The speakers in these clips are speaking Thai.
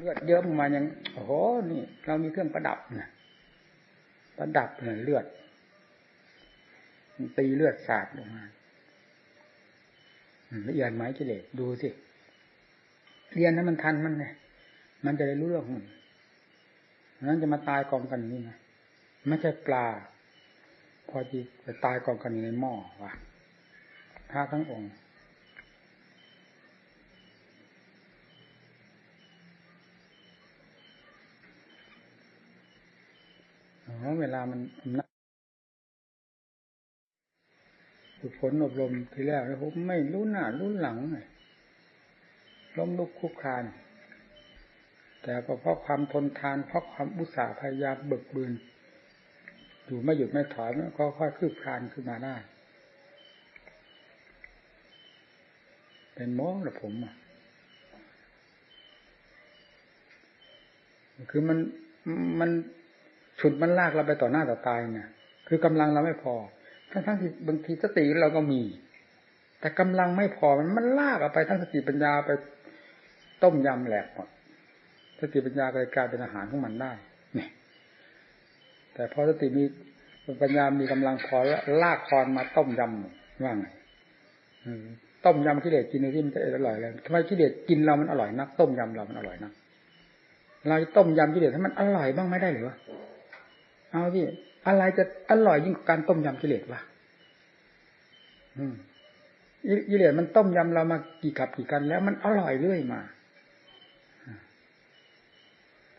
เลือดเยอะมายังโอ้โหนี่เรามีเครื่องประดับนะประดับเนี่ยเลือดตีเลือดสาดลงมาละเอียดไหมกิเลสดูสิเรียนให้มันทันมันเนี่ยมันจะได้รู้เรื่องมันนั้นจะมาตายกองกันนี่นะไม่ใช่ปลา พอจีจะตายกองกันในหม้อว่ะพระทั้งองค์ เวลามันฝึกฝนอบรมทีแรกแล้วผมไม่รู้หน้ารู้หลังล้มลุกคุกคาน แต่ก็เพราะความทนทานเพราะความอุตสาห์พยายามเบิกบืนอยู่ไม่หยุดไม่ถอยก็ค่อยคืบคลานขึ้นมาได้ เป็นม้หรือผมอะคือมันมัน ฉุดมันลากเราไปต่อหน้าต่อตายเนี่ย คือกำลังเราไม่พอ ทั้งทั้งที่บางทีสติเราก็มี แต่กำลังไม่พอมันมันลากเอาไปทั้งสติปัญญาไปต้มยำแหลกหมดสติปัญญาก็เลยกลายเป็นอาหารของมันได้เนี่ยแต่พอสติมีปัญญามีกำลังพอแล้วลากคอนมาต้มยำว่าไงต้มยำกิเลสกินในที่มันจะอร่อยเลยทำไมกิเลสกินเรามันอร่อยนัก ต้มยำเรามันอร่อยนักเราต้มยำกิเลสให้มันอร่อยบ้างไม่ได้หรือวะ เอาที่อะไรจะอร่อยยิ่งกว่าการต้มยำกิเลสวะอืมกิเลสมันต้มยำเรามากี่กับกี่กันแล้ว มันอร่อยเรื่อยมา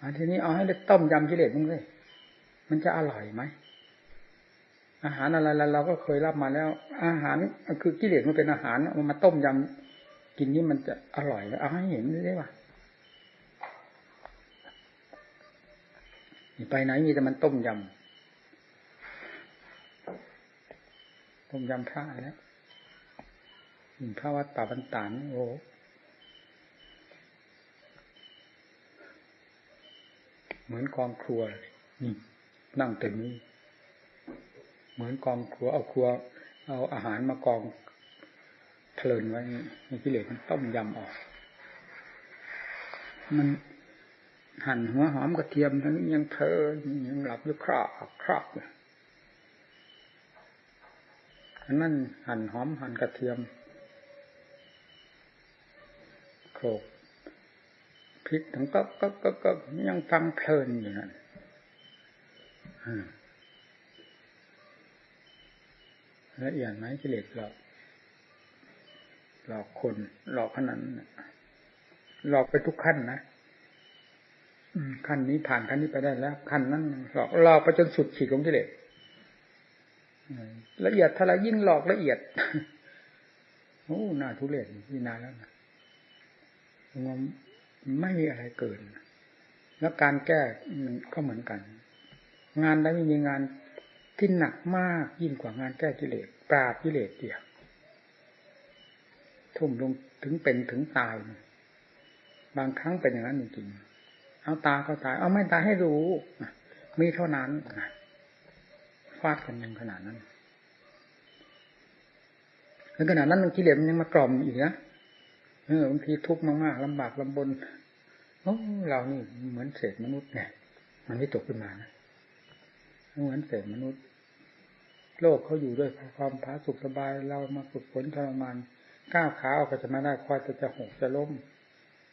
อันทีนี้เอาให้ได้ต้มยำกิเลสมึงเลยมันจะอร่อยไหมอาหารอะไรเราก็เคยรับมาแล้ว อาหารคือกิเลสมันเป็นอาหารมันมาต้มยำกินนี่มันจะอร่อยเอาให้เห็นได้ป่ะ ไปไหนมีแต่มันต้มยำต้มยำพระแล้วพระวัดป่าบันตานโอ้เหมือนกองครัวนี่นั่งเต็มนี้เหมือนกองครัวเอาครัว เอาอาหารมากองเพลินไว้ในกิเลสมันต้มยำออก มัน หั่นหัวหอมกระเทียมทั้งยังเพลินยังหลับอยู่ครอบครอบอันนั้นหั่นหอมหั่นกระเทียมโขลกพริกทั้งก็ก็ก็ก็ยังฟังเพลินอยู่นั่นละเอียดไหมกิเลสหลอกหลอกคนหลอกขนาดนั้หลอกไปทุกขั้นนะ ขั้นนี้ผ่านขั้นนี้ไปได้แล้วขั้นนั้นหลอกหลอกไปจนสุดขีดของกิเลสละเอียดถ้าเรยิ่งหลอกละเอียดโอ้หน้าทุเรศที่นานแล้วนะงมไม่มีอะไรเกิน แล้วการแก้ก็เหมือนกัน งานใดไม่มีงานที่หนักมากยิ่งกว่างานแก้กิเลสปราบกิเลสเดียวทุ่มลงถึงเป็นถึงตาย บางครั้งเป็นอย่างนั้นจริงๆ เอาตาก็ตาย เอาไม่ตายให้รู้ มีเท่านั้นฟาดกันยังขนาดนั้นแล้วขนาดนั้นกิเลสมันยังมากล่อมอีกนะเออบางทีทุกข์มากๆลำบากลำบนโอ้เรานี่เหมือนเศษมนุษย์เนี่ย มันไม่ตกขึ้นมานะเหมือนเศษมนุษย์ โลกเขาอยู่ด้วยความผาสุกสบาย เรามาฝึกฝนทรมานก้าวขาออกก็จะมาได้คอยจะจะหกจะล้ม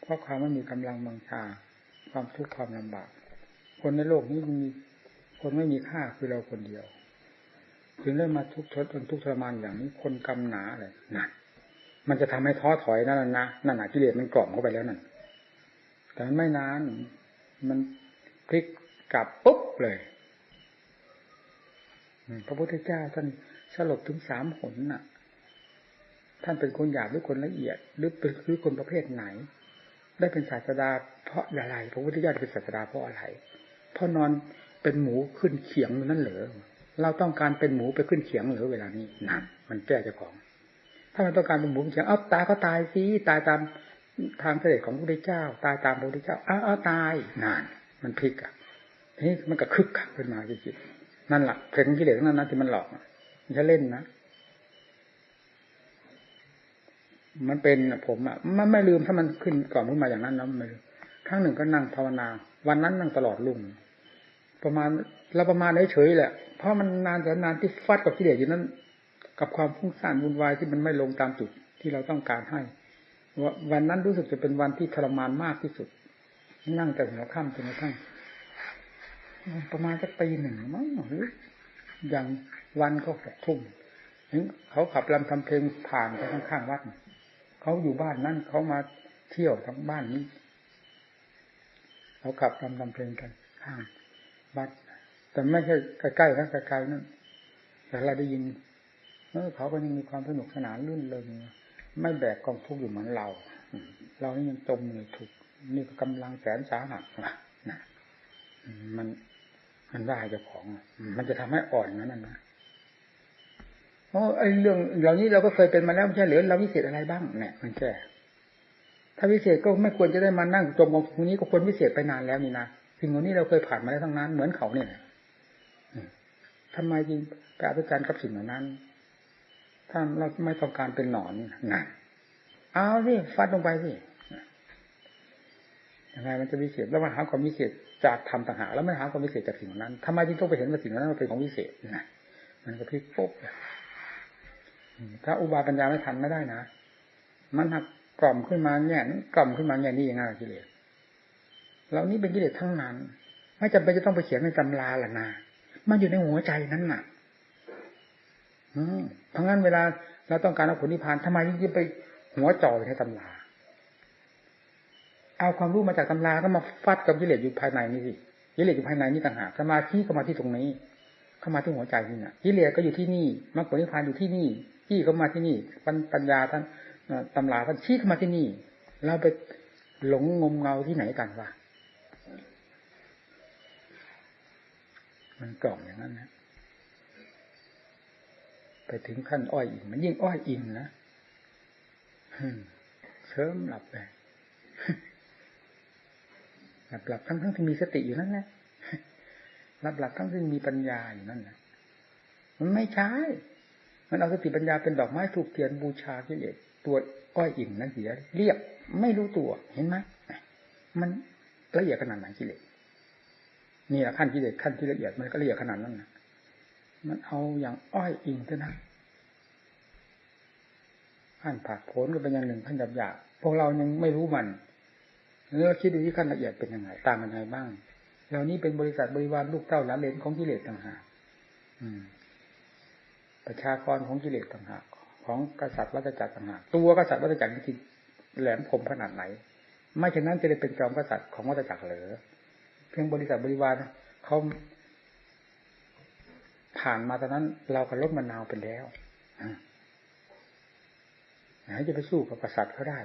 เพราะความไม่มีกำลังบังชา ความทุกข์ความลำบาก คนในโลกนี้มีคนไม่มีค่าคือเราคนเดียวถึงได้มาทุกข์ทนทุกข์ทรมานอย่างนี้คนกำหนาเลยนะมันจะทำให้ท้อถอยนั่นนะนั่นน่ะกิเลสมันกล่อมเข้าไปแล้วนั่นแต่มันไม่นาน มันพลิกกลับปุ๊บเลยพระพุทธเจ้าท่านสลบถึงสามหนน่ะ ท่านเป็นคนหยาบหรือคนละเอียด หรือเป็นหรือคนประเภทไหน ได้เป็นศาสดา เพราะอะไรพระพุทธเจ้าเป็นศาสดาเพราะอะไรเพราะนอนเป็นหมูขึ้นเขียงนั่นเหรอเราต้องการเป็นหมูไปขึ้นเขียงหรือเวลานี้นั่นมันแก้เจ้าของ ถ้ามันต้องการเป็นหมูเฉยเอาตายก็ตายสิตายตามทางเสด็จของพระพุทธเจ้า ตายตามพระพุทธเจ้าอ้าวตายนานมันพลิกอะนี่มันก็คึกขักขึ้นมาจริงๆนั่นแหละเพลงที่เหลือนั้นนะที่มันหลอกมันจะเล่นนะ มันเป็นผมอะ มันไม่ลืมถ้ามันขึ้นก่อนขึ้นมาอย่างนั้นแล้วไม่ครั้งหนึ่งก็นั่งภาวนา วันนั้นนั่งตลอดลุ่งประมาณเราประมาณเฉยๆแหละ เพราะมันนานแต่นานที่ฟัดกับกิเลสอยู่นั้น กับความฟุ้งซ่านวุ่นวายที่มันไม่ลงตามจุดที่เราต้องการให้วันนั้นรู้สึกจะเป็นวันที่ทรมานมากที่สุด นั่งแต่หัวค่ำจนกระทั่งประมาณสักปีหนึ่งมั้งหรืออย่างวันก็หกทุ่มเขาขับลำทำเพลงผ่านไปข้างๆวัด เขาอยู่บ้านนั่นเขามาเที่ยวทั้งบ้านนี้ เขาขับลำทำเพลงกันข้างวัดแต่ไม่ใช่ใกล้ๆนะไกลๆนั่นแต่เราได้ยินเออเขาก็ยังมีความสนุกสนานลื่นเริงไม่แบกกองทุกข์อยู่เหมือนเรา เรานี่ยังจมอยู่ถูกนี่กำลังแสนสาหัสนะมันมันได้เจ้าของ มันจะทำให้อ่อนนั่นนะ โอ้ไอเรื่องเหล่านี้เราก็เคยเป็นมาแล้วไม่ใช่หรือเราวิเศษอะไรบ้างเนี่ยมันแก่ถ้าวิเศษก็ไม่ควรจะได้มานั่งจมกองทุกนี้ก็ควรวิเศษไปนานแล้วนี่นะสิ่งเหล่านี้เราเคยผ่านมาแล้วทั้งนั้น เหมือนเขาเนี่ยทำไมจริงไปอัศจรรย์กับสิ่งเหล่านั้น ถ้าเราไม่ต้องการเป็นหนอนนะเอาสิฟัดลงไปสิยังไงมันจะวิเศษแล้วมาหาความวิเศษจากธรรมต่างหากแล้วไม่หาความวิเศษจากสิ่งนั้นทำไมจึงต้องไปเห็นว่าสิ่งนั้นมันเป็นของวิเศษนะมันก็พลิกปุ๊บ ถ้าอุบาปัญญาไม่ทันไม่ได้นะ มันหักกล่อมขึ้นมาเนี่ยกล่อมขึ้นมาเนี่นี่ยังไงกิเลสเรานี้เป็นกิเลสทั้งนั้น ไม่จำเป็นจะต้องไปเขียนในตำราหละนะมันอยู่ในหัวใจนั้นน่ะอืมเพราะงั้นเวลาเราต้องการเอาผลนิพพานทำไมยิ่งไปหัวจ่อในตำรา เอาความรู้มาจากตำราก็มาฟัดกับกิเลสอยู่ภายในนี่สิกิเลสอยู่ภายในนี่ต่างหากสมาธิก็มาที่ตรงนี้ เข้ามาที่หัวใจนี่นะกิเลสก็อยู่ที่นี่มรรคผลนิพพานอยู่ที่นี่ ที่เข้ามาที่นี่ปัญญาท่านตำราท่านชี้เข้ามาที่นี่ เราไปหลงงมเงาที่ไหนกันวะมันกล่องอย่างนั้นนะไปถึงขั้นอ้อยอิงมันยิ่งอ้อยอิงนะเชิมหลับไปหลับหลับทั้งทั้งที่มีสติอยู่นั่นแหละหลับหลับทั้งที่มีปัญญาอยู่นั่นแหละมันไม่ใช่ มันเอาสติปัญญาเป็นดอกไม้ถูกเทียนบูชากิเลสตัวอ้อยอิ่มนั่นเสีย เรียบไม่รู้ตัวเห็นไหมมันละเอียดขนาดไหนกิเลสนี่แหละขั้นกิเลสขั้นที่ละเอียดมันก็ละเอียดขนาดนั้นนะมันเอาอย่างอ้อยอิงเท่านั้นขั้นผักผลก็เป็นอย่างหนึ่งขั้นหยาบหยาบพวกเรายังไม่รู้มันแล้วคิดดูที่ขั้นละเอียดเป็นยังไงต่างกันยังไงบ้างเหล่านี้เป็นบริษัทบริวารลูกเต้าหลานเลนของกิเลสต่างหาก ประชากรของกิเลสต่างหาก ของกษัตริย์วัฏจักรต่างหาก ตัวกษัตริย์วัฏจักรจริงแหลมคมขนาดไหน ไม่เช่นนั้นจะได้เป็นจอมกษัตริย์ของวัฏจักรเหรอเพียงบริษัทบริวารเขาผ่านมาตอนนั้น เราก็ลดมะนาวไปแล้วไหนจะไปสู้กับกษัตริย์เขาได้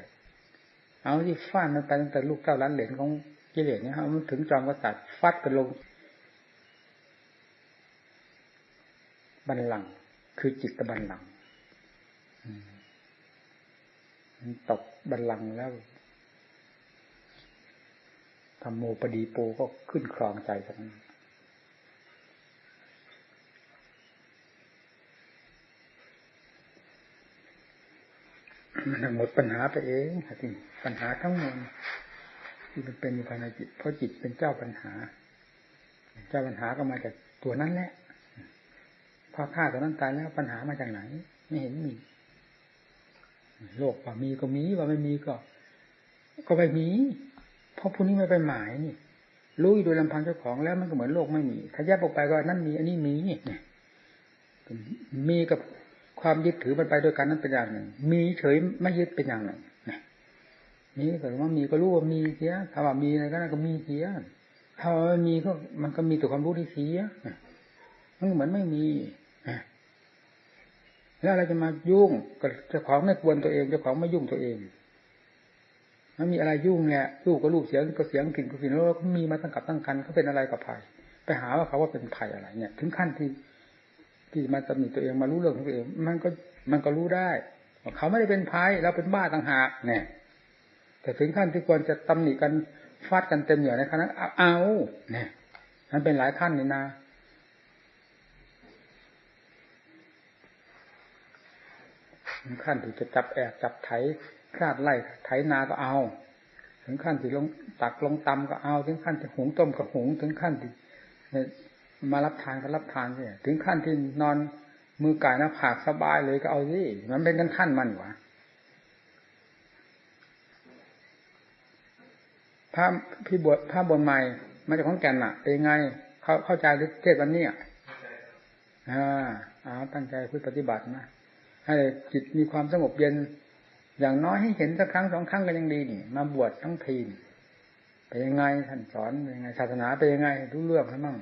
เอาที่ฟาดมันไปตั้งแต่ลูกเก้าล้านเหรียญของกิเลสเนี่ยมันถึงจอมกษัตริย์ฟัดกันลงบันลัง คือจิตบันลังมันตกบันลังแล้วธรรมโมปดีโปก็ขึ้นครองใจทั้งนั้นมันหมดปัญหาไปเองจริงปัญหาทั้งมวลที่มันเป็นอยู่ภายในจิต เพราะจิตเป็นเจ้าปัญหา เจ้าปัญหาก็มาจากตัวนั้นแหละ อฆ่าตัวนั้นตายแล้วปัญหามาจากไหน ไม่เห็นมี โลกว่ามีก็มีว่าไม่มีก็ ก็ไม่มี เพราะผู้นี้ไม่ไปหมายนี่รู้โดยลำพังเจ้าของแล้วมันก็เหมือนโลกไม่มีถ้าแยกออกไปก็นั่นมี อันนี้มีเนี่ยมีกับความยึดถือมันไปด้วยกันนั้นเป็นอย่างหนึ่ง มีเฉยไม่ยึดเป็นอย่างหนึ่งนี่แต่ว่ามีก็รู้ว่ามีเสียถ้าว่ามีอะไรก็น่าก็มีเสียถ้าว่ามีก็มันก็มีแต่ความรู้ที่เสียมันเหมือนไม่มี แล้วเราจะมายุ่งกับเจ้าของไม่ควรตัวเองเจ้าของไม่ยุ่งตัวเองมันมีอะไรยุ่งเนี่ยลูกก็ลูกเสียงก็เสียงกลิ่นก็กลิ่นแล้วก็มีมาตั้งกับตั้งกันเขาเป็นอะไรกับภัยไปหาว่าเขาว่าเป็นภัยอะไร เนี่ย ถึงขั้นที่ที่มาตำหนิตัวเองมารู้เรื่องของตัวเอง มันก็มันก็รู้ได้เขาไม่ได้เป็นภัยเราเป็นบ้าต่างหากเนี่ย แต่ถึงขั้นที่ควรจะตำหนิกันฟาดกันเต็มเหนียวในขณะเอาเนี่ยมันเป็นหลายขั้นนี่นะาขั้นที่จะจับแอบจับไถคาดไล่ไถนาก็เอา ถึงขั้นที่ลงตักลงตำก็เอา ถึงขั้นที่หุงต้มก็หุง ถึงขั้นที่มารับทานก็รับทานเนี่ยถึงขั้นที่นอนมือก่ายหน้าผากสบายเลยก็เอาสิมันเป็นขั้นขั้นมันวะพระพี่บวชพระบนใหม่มาจากของแก่นน่ะ เป็นไง เขาเข้าใจเทศวันนี้อะอ่าอาตั้งใจพึ่ปฏิบัตินะ ให้จิตมีความสงบเย็น อย่างน้อยให้เห็นสักครั้งสองครั้งก็ยังดีนี่ มาบวชทั้งทีเป็นยังไงท่านสอนเป็นยังไงศาสนาเป็นยังไงรู้เรื่องให้มั่ง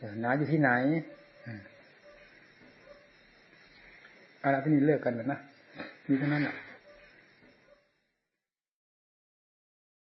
ศาสนาอยู่ที่ไหนอะไรที่นี่เลิกกันแล้วนะมีเท่านั้นแหละ